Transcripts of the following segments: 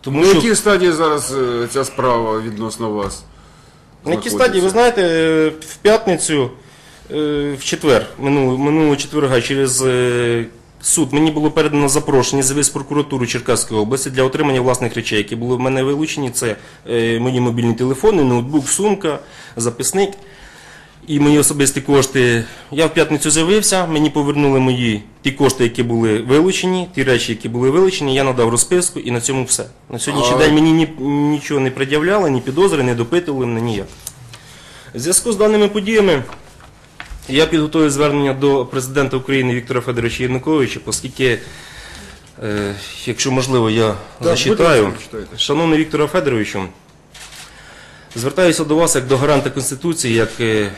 Тому На що якій стадії зараз е, ця справа відносно вас? на якій стадії, ви знаєте, е, в п'ятницю, е, в четвер, минулого, минулого четверга, через е, суд мені було передано запрошення з прокуратури Черкаської області для отримання власних речей, які були в мене вилучені. Це е, мої мобільні телефони, ноутбук, сумка, записник. І мої особисті кошти. Я в п'ятницю з'явився, мені повернули мої ті кошти, які були вилучені, ті речі, які були вилучені, я надав розписку і на цьому все. На сьогоднішній день мені ні, нічого не пред'являли, ні підозри, не допитували мене ніяк. В зв'язку з даними подіями я підготую звернення до президента України Віктора Федоровича Януковича, оскільки, е, якщо можливо, я зачитаю. ласка, читайте. Шановний Вікторе Федоровичу, звертаюся до вас як до гаранта Конституції, як е,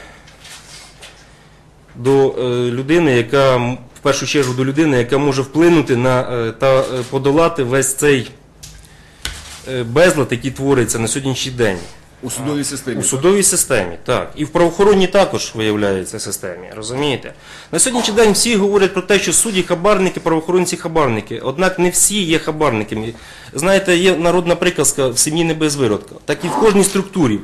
до е, людини, яка в першу чергу до людини, яка може вплинути на е, та е, подолати весь цей безлад, який твориться на сьогоднішній день. У судовій системі. У судовій системі, так. І в правоохоронній також виявляється системі, розумієте? На сьогоднішній день всі говорять про те, що судді хабарники, правоохоронці хабарники. Однак не всі є хабарниками. Знаєте, є народна приказка в сім'ї не без виродка. Так і в кожній структурі,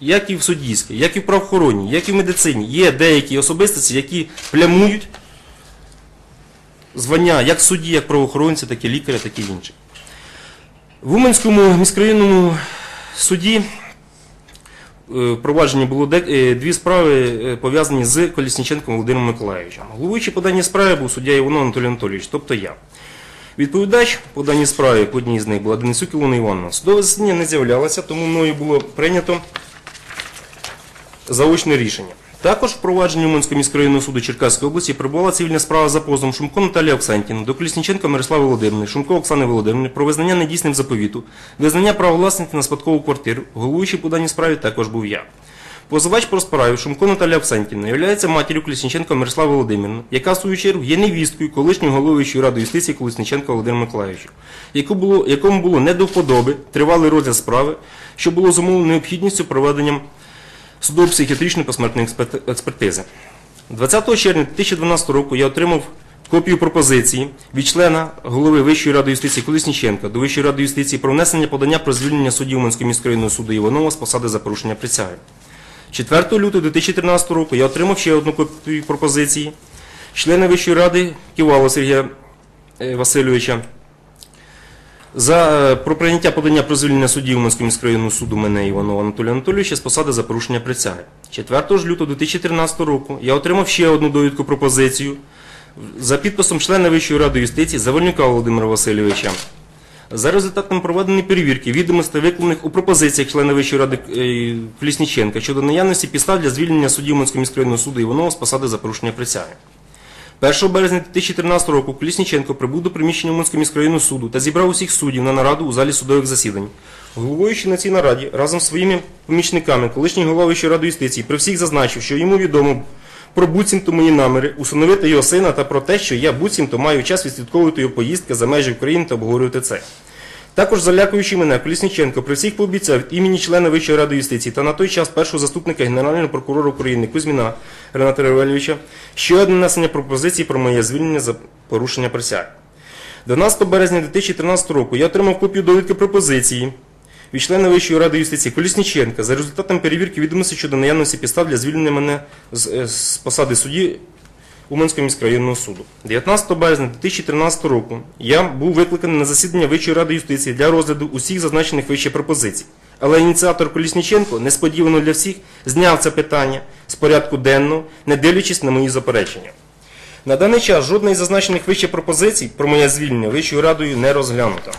як і в суддівській, як і в правоохоронній, як і в медицині, є деякі особистості, які плямують звання як судді, як правоохоронці, так і лікаря, так і інші. В Уманському міськрайонному суді е, впровадженні було е, дві справи е, пов'язані з Колісніченком Володимиром Миколаївичем. Головуючий по даній справі був суддя Іванов Анатолій Анатолійович, тобто я. Відповідач по даній справі, по одній з них була Денисюк Ілона Івановна. Судове засідання не з'являлося, тому мною було прийнято заочне рішення. Також в провадженні Уманського міськрайонного суду Черкаської області прибула цивільна справа за позовом Шумко Наталії Оксантіна до Колісніченка Мирослава Володимирівни, Шумко Оксани Володимирівни про визнання недійсним заповіту, визнання права власності на спадкову квартиру. Головуючий по даній справі також був я. Позивач по справі Шумко Наталія Оксантівна є матір'ю Колісніченка Мирослава Володимирівна, яка в свою чергу є невісткою колишнього головуючої ради юстиції Колісніченка Володимира Миколаївича, якому було не до вподоби тривалий розгляд справи, що було зумовлено необхідністю проведенням судово-психіатричної посмертної експертизи. 20 червня 2012 року я отримав копію пропозиції від члена голови Вищої ради юстиції Колісніченка до Вищої ради юстиції про внесення подання про звільнення судді Уманського міськрайонного суду Іванова з посади за порушення присяги. 4 лютого 2013 року я отримав ще одну копію пропозиції члена Вищої ради Ківала Сергія е, Васильовича за е, про прийняття подання про звільнення судді Уманського міськрайонного суду мене Іванова Анатолія Анатолійовича з посади за порушення присяги. 4 лютого 2013 року я отримав ще одну довідку пропозицію за підписом члена Вищої ради юстиції Завольнюка Володимира Васильовича. За результатом проведеної перевірки відомостей, викладених у пропозиціях члена Вищої ради е, Колісніченка щодо наявності підстав для звільнення судді Уманського міськрайонного суду Іванова з посади за порушення присяги. 1 березня 2013 року Колісніченко прибув до приміщення Уманського міськрайонного суду та зібрав усіх суддів на нараду у залі судових засідань. Головуючи на цій нараді разом з своїми помічниками, колишній Вищої ради юстиції при всіх зазначив, що йому відомо про буцімто мої наміри усиновити його сина та про те, що я буцімто маю час відслідковувати його поїздки за межі України та обговорювати це. Також залякуючи мене, Колісніченко при всіх пообіцяв імені члена Вищої ради юстиції та на той час першого заступника Генерального прокурора України Кузьміна Рената Ревельовича ще одне внесення пропозиції про моє звільнення за порушення присяги. 12 березня 2013 року я отримав копію довідки пропозиції від члена Вищої ради юстиції Колісніченка за результатом перевірки відомостей щодо наявності підстав для звільнення мене з, е, з посади судді Уманського міськрайонного суду. 19 березня 2013 року я був викликаний на засідання Вищої ради юстиції для розгляду усіх зазначених вище пропозицій. Але ініціатор Колісніченко, несподівано для всіх, зняв це питання з порядку денного, не дивлячись на мої заперечення. На даний час жодна із зазначених вище пропозицій про моє звільнення Вищою радою не розглянута.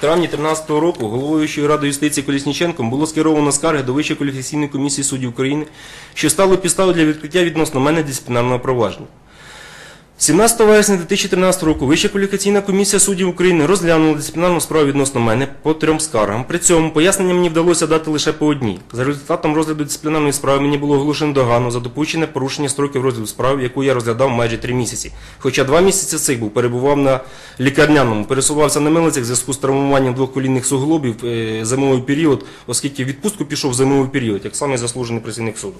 Травні 2013 року головуючою радою юстиції Колісніченком було скеровано скарги до Вищої кваліфікаційної комісії суддів України, що стало підставою для відкриття відносно мене дисциплінарного провадження. 17 вересня 2013 року Вища кваліфікаційна комісія суддів України розглянула дисциплінарну справу відносно мене по трьом скаргам. При цьому пояснення мені вдалося дати лише по одній. За результатом розгляду дисциплінарної справи мені було оголошено догану за допущене порушення строків розгляду справи, яку я розглядав майже три місяці. Хоча два місяці цих був перебував на лікарняному, пересувався на милицях в зв'язку з травмуванням двох колінних суглобів е, зимовий період, оскільки відпустку пішов зимовий період, як самий заслужений працівник суду.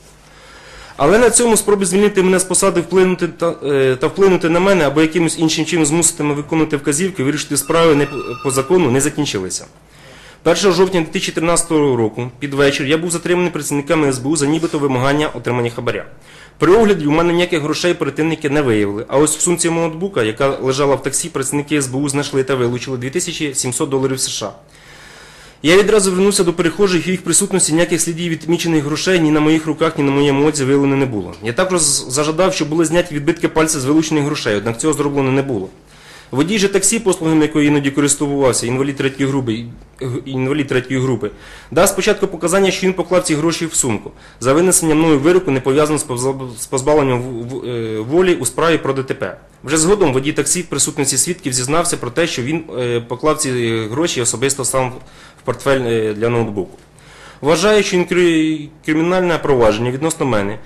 Але на цьому спроби звільнити мене з посади вплинути та, е, та вплинути на мене або якимось іншим чином змусити мене виконувати вказівки, вирішити справи не по- закону не закінчилися. 1 жовтня 2013 року під вечір я був затриманий працівниками СБУ за нібито вимагання отримання хабаря. При огляді у мене ніяких грошей оперативники не виявили. А ось в сумці ноутбука, яка лежала в таксі, працівники СБУ знайшли та вилучили 2700 доларів США. Я відразу вернувся до перехожих і їх присутності ніяких слідів відмічених грошей ні на моїх руках, ні на моєму оці виявлено не було. Я також зажадав, щоб були зняті відбитки пальця з вилучених грошей, однак цього зроблено не було. Водій же таксі, послугами якої іноді користувався, інвалід третьої групи, інвалід третьої групи, дав спочатку показання, що він поклав ці гроші в сумку. За винесення мною вироку не пов'язано з позбавленням е, волі у справі про ДТП. Вже згодом водій таксі в присутності свідків зізнався про те, що він е, поклав ці гроші особисто сам в портфель е, для ноутбуку. Вважаю, що кримінальне провадження відносно мене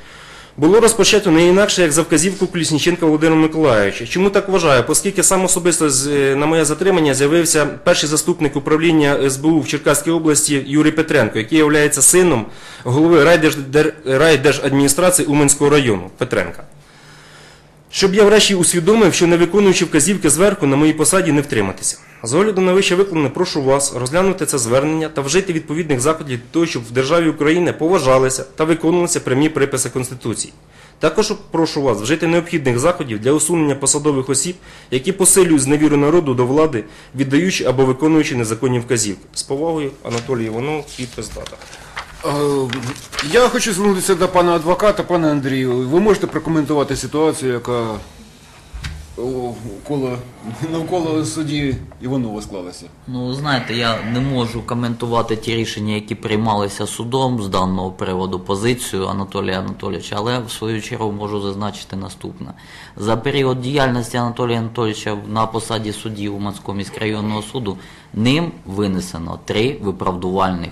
було розпочато не інакше, як за вказівку Колісніченка Володимира Миколаївича. Чому так вважаю? Оскільки сам особисто е, на моє затримання з'явився перший заступник управління СБУ в Черкаській області Юрій Петренко, який є сином голови райдержадміністрації Уменського району Петренка. Щоб я врешті усвідомив, що не виконуючи вказівки зверху на моїй посаді не втриматися. З огляду на вище викладене, прошу вас розглянути це звернення та вжити відповідних заходів для того, щоб в державі Україна поважалися та виконувалися прямі приписи Конституції. Також прошу вас вжити необхідних заходів для усунення посадових осіб, які посилюють зневіру народу до влади, віддаючи або виконуючи незаконні вказівки. З повагою Анатолій Іванов, підпис дата. Е, Я хочу звернутися до пана адвоката, пане Андрію. Ви можете прокоментувати ситуацію, яка коло, навколо судді Іванова склалася? Ну, знаєте, я не можу коментувати ті рішення, які приймалися судом з даного приводу позицію Анатолія Анатолійовича, але в свою чергу можу зазначити наступне. За період діяльності Анатолія Анатолійовича на посаді судді Уманського міськрайонного суду ним винесено три виправдувальних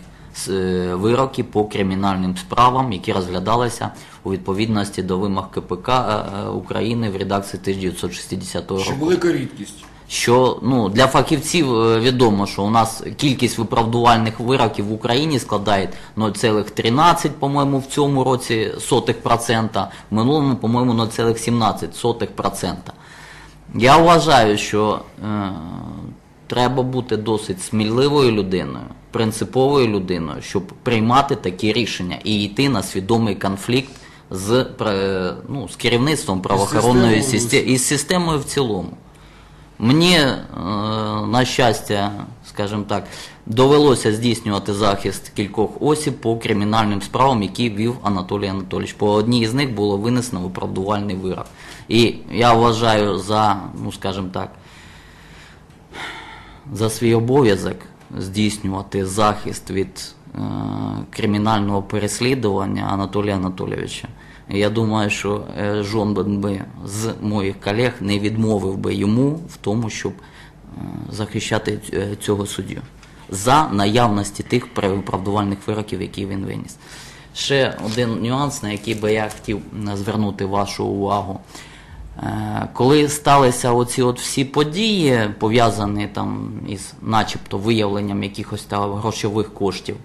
вироки по кримінальним справам, які розглядалися у відповідності до вимог КПК е, е, України в редакції 1960 року Що велика рідкість. що ну, для фахівців е, відомо, що у нас кількість виправдувальних вироків в Україні складає 0,13, по-моєму, в цьому році сотих процента, в минулому, по-моєму, 0,17 сотих процента. Я вважаю, що е, треба бути досить сміливою людиною, принциповою людиною, щоб приймати такі рішення і йти на свідомий конфлікт з, ну, з керівництвом правоохоронної системи і з системою в цілому. Мені, е, на щастя, скажімо так, довелося здійснювати захист кількох осіб по кримінальним справам, які вів Анатолій Анатолійович. По одній з них було винесено виправдувальний вирок. І я вважаю за, ну скажімо так, за свій обов'язок здійснювати захист від е, кримінального переслідування Анатолія Анатолійовича. Я думаю, що е, жоден би з моїх колег не відмовив би йому в тому, щоб е, захищати е, цього суддю за наявності тих виправдувальних вироків, які він виніс. Ще один нюанс, на який би я хотів звернути вашу увагу. Е, Коли сталися оці от всі події, пов'язані там із начебто виявленням якихось там грошових коштів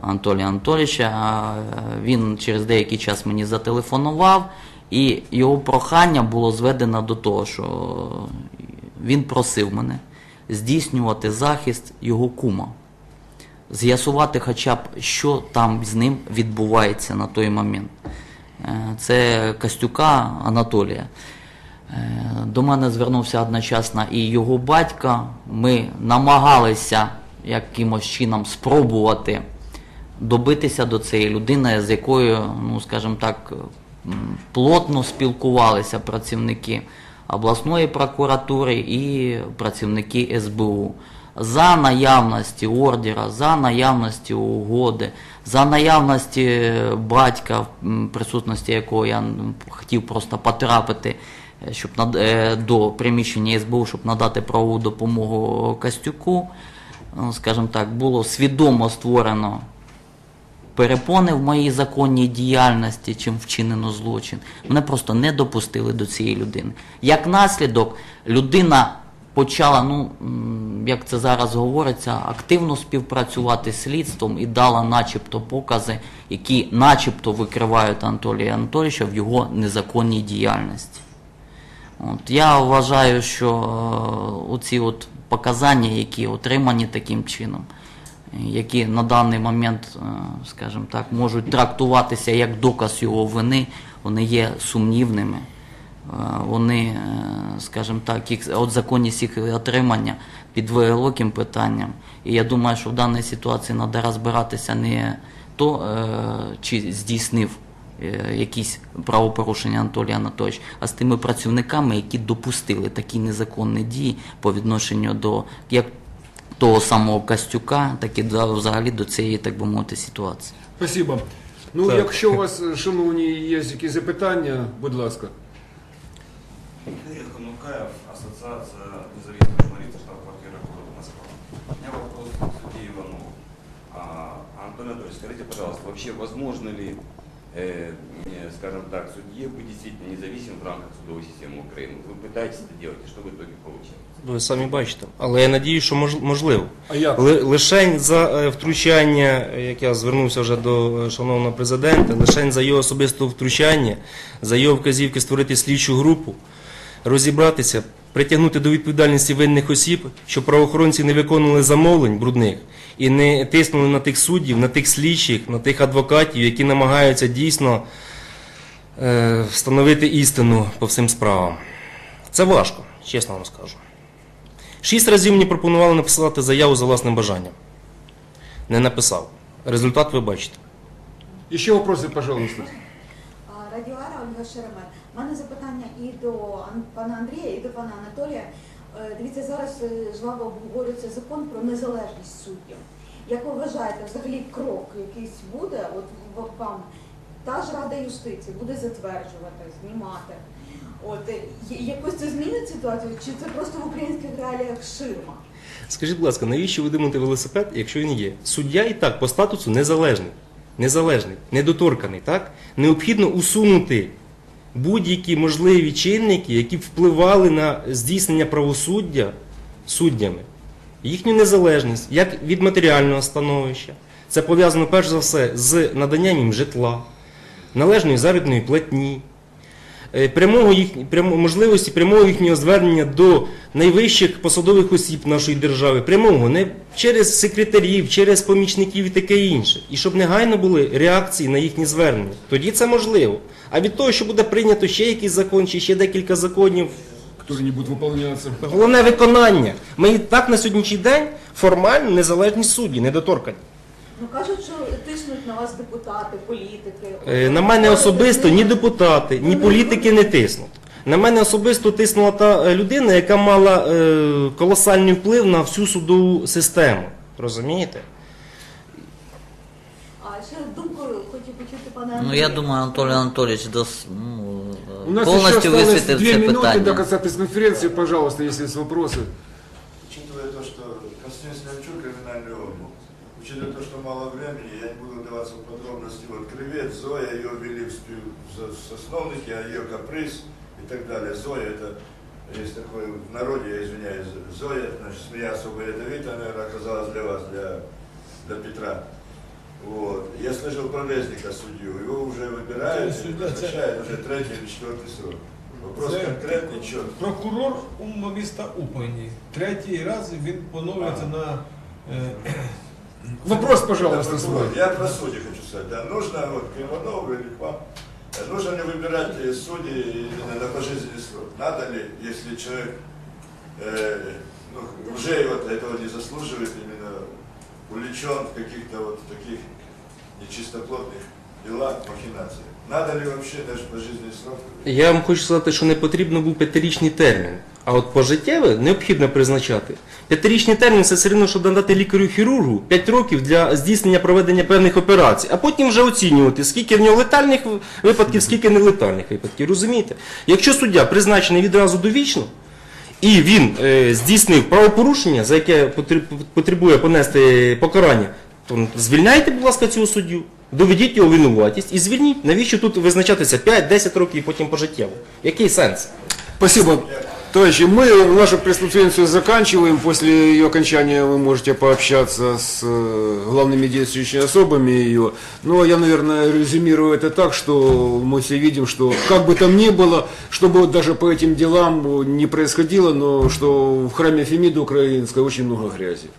Анатолія Анатолійовича, е, він через деякий час мені зателефонував, і його прохання було зведено до того, що він просив мене здійснювати захист його кума з'ясувати хоча б, що там з ним відбувається на той момент. Е, Це Костюка Анатолія. Е, До мене звернувся одночасно і його батько. Ми намагалися якимось чином спробувати добитися до цієї людини, з якою, ну скажімо так, плотно спілкувалися працівники обласної прокуратури і працівники СБУ. За наявності ордера, за наявності угоди, за наявності батька, в присутності якого я хотів просто потрапити щоб над, е, до приміщення СБУ, щоб надати правову допомогу Костюку, е, скажімо так, було свідомо створено перепони в моїй законній діяльності, чим вчинено злочин. Мене просто не допустили до цієї людини. Як наслідок, людина почала, ну як це зараз говориться, активно співпрацювати з слідством і дала начебто покази, які начебто викривають Анатолія Анатолійовича в його незаконній діяльності. От, я вважаю, що е, оці от показання, які отримані таким чином, які на даний момент, е, скажімо так, можуть трактуватися як доказ його вини, вони є сумнівними. Е, Вони, скажімо так, їх от законність їх отримання під високим питанням. І я думаю, що в даній ситуації треба розбиратися не то, чи здійснив якісь правопорушення Анатолій Анатолійович, а з тими працівниками, які допустили такі незаконні дії по відношенню до як того самого Костюка, так і до, взагалі до цієї, так би мовити, ситуації. Спасибо. Ну, Так. якщо у вас, шановні, є якісь запитання, будь ласка. Игорь Ханукаев, Ассоциация независимых журналистов, штаб-квартира города Москва. У меня вопрос к судье Иванову. А, Антон Анатольевич, скажите, пожалуйста, вообще возможно ли, э, э, скажем так, судье быть действительно независимым в рамках судовой системы Украины? Вы пытаетесь это делать, и что в итоге получилось? Ви самі бачите. Але я надію, що мож- можливо. А як? Ли- Лишень за е, втручання, е, як я звернувся вже до е, шановного президента, лишень за його особистого втручання, за його вказівки створити слідчу групу, розібратися, притягнути до відповідальності винних осіб, щоб правоохоронці не виконували замовлень брудних і не тиснули на тих суддів, на тих слідчих, на тих адвокатів, які намагаються дійсно е, встановити істину по всім справам. Це важко, чесно вам скажу. Шість разів мені пропонували написати заяву за власним бажанням. Не написав. Результат ви бачите. Ще вопроси, пожалуйста. А, Радіоара Ольга Шеремет. У мене запитання і до пана Андрія, і до пана Анатолія. Е, Дивіться, зараз е, жваво обговорюється закон про незалежність суддів. Як ви вважаєте, взагалі крок якийсь буде, от вам та ж Рада юстиції буде затверджувати, знімати. От е, якось це змінить ситуацію, чи це просто в українських реаліях ширма? Скажіть, будь ласка, навіщо ви димите велосипед, якщо він є? Суддя і так по статусу незалежний. Незалежний, недоторканий, так? Необхідно усунути будь-які можливі чинники, які впливали на здійснення правосуддя суддями. Їхню незалежність, як від матеріального становища. Це пов'язано перш за все з наданням їм житла, належної заробітної платні, прямого їх, прямо, можливості прямого їхнього звернення до найвищих посадових осіб нашої держави, прямого, не через секретарів, через помічників і таке інше. І щоб негайно були реакції на їхні звернення. Тоді це можливо. А від того, що буде прийнято ще якийсь закон, чи ще декілька законів, Які будуть виконуватися. головне виконання. Ми і так на сьогоднішній день формально незалежні судді, недоторкані. Ну кажуть, що тиснуть на вас депутати, політики. Е, На мене особисто ні депутати, ні політики не тиснуть. На мене особисто тиснула та е, людина, яка мала е, колосальний вплив на всю судову систему. Розумієте? А ще думку хотів почути пане Ну я думаю, Анатолій Анатолійович дос, ну, У нас повністю еще осталось висвітив две це минуты до питання. конца пресс-конференции. Пожалуйста, если есть вопросы. Учитывая то, что Константин Снявчук криминальный облак, учитывая то, что мало времени, я не буду вдаваться в подробности. Вот кревет, Зоя, ее ввели в спи- в сосновники, а ее каприз и так далее. Зоя это есть такое в народе, я извиняюсь, Зоя, значит, змея особо ядовитая, наверное, оказалась для вас, для, для Петра. Вот. Я слышал про Резника судью, его уже выбирают, Это судья, назначают уже третий или четвертый срок. Вопрос Це- конкретный, четкий. Прокурор умного міста Упані. Третій раз він поновлюється на е, Вопрос, пожалуйста, Да, свой. прокурор, Я про судей хочу сказать. Да, нужно вот к Иванову или к вам, э, нужно ли выбирать э, судей именно на пожизненный срок? Надо ли, если человек э, ну, уже вот этого не заслуживает, именно увлечен в каких-то вот таких нечистоплотных делах, махинациях? Надо ли вообще даже пожизненный срок? Я вам хочу сказати, що не потрібно був п'ятирічний термін. А от пожиттєве необхідно призначати. П'ятирічний термін це все одно, що додати лікарю-хірургу 5 років для здійснення проведення певних операцій, а потім вже оцінювати, скільки в нього летальних випадків, скільки нелетальних випадків. Розумієте? Якщо суддя призначений відразу довічно, і він е, здійснив правопорушення, за яке потребує понести покарання, то звільняйте, будь ласка, цього суддю, доведіть його винуватість і звільніть. Навіщо тут визначатися 5-10 років і потім пожиттєво? Який сенс? Спасибо. Товарищи, мы нашу пресс-конференцию заканчиваем. После ее окончания вы можете пообщаться с э, главными действующими особами ее. Но я, наверное, резюмирую это так, что мы все видим, что как бы там ни было, чтобы вот даже по этим делам не происходило, но что в храме Фемиды Украинской очень много грязи.